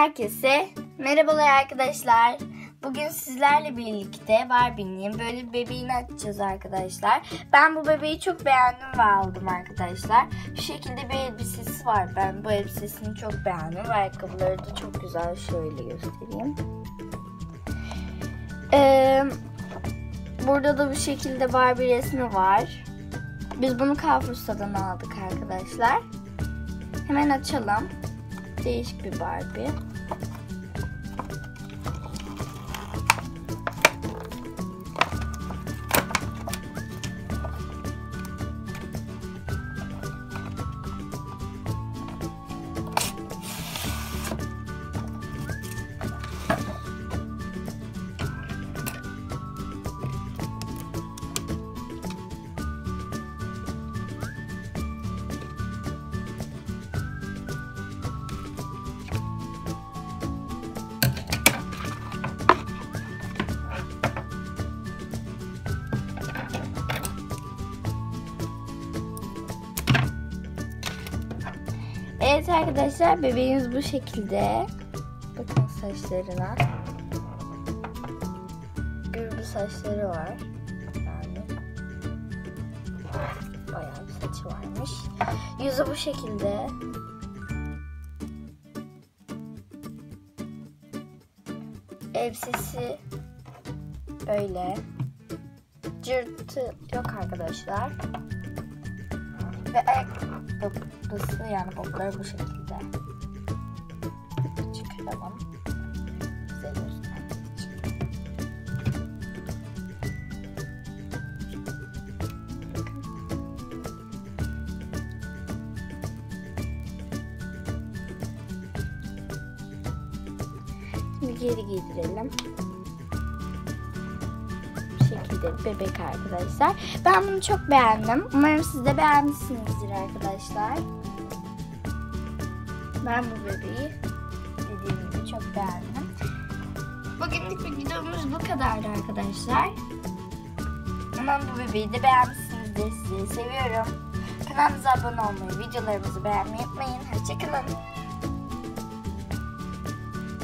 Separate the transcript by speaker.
Speaker 1: Herkese merhabalar arkadaşlar. Bugün sizlerle birlikte Barbie'nin böyle bir bebeğini açacağız arkadaşlar. Ben bu bebeği çok beğendim ve aldım arkadaşlar. Şu şekilde bir elbisesi var. Ben bu elbisesini çok beğendim ve ayakkabıları da çok güzel. Şöyle göstereyim. Ee, burada da bu şekilde Barbie resmi var. Biz bunu Carrefour'dan aldık arkadaşlar. Hemen açalım. Değişik bir Barbie. Evet arkadaşlar bebeğimiz bu şekilde. Bakın saçlarına. Gür bir saçları var. Yani bayağı bir saçı varmış. Yüzü bu şekilde. Elbisesi öyle. Cırtı yok arkadaşlar. Ve ayakkabısı yani botları bu şekilde. Çıkaralım. İçin. Şimdi geri giydirelim şekilde bebek arkadaşlar. Ben bunu çok beğendim. Umarım siz de beğenmişsinizdir arkadaşlar. Ben bu bebeği dediğim gibi çok beğendim. Bugünlük videomuz bu kadardı arkadaşlar. Umarım bu bebeği de beğenmişsinizdir. Sizi seviyorum. Kanalımıza abone olmayı, videolarımızı beğenmeyi unutmayın. Hoşçakalın.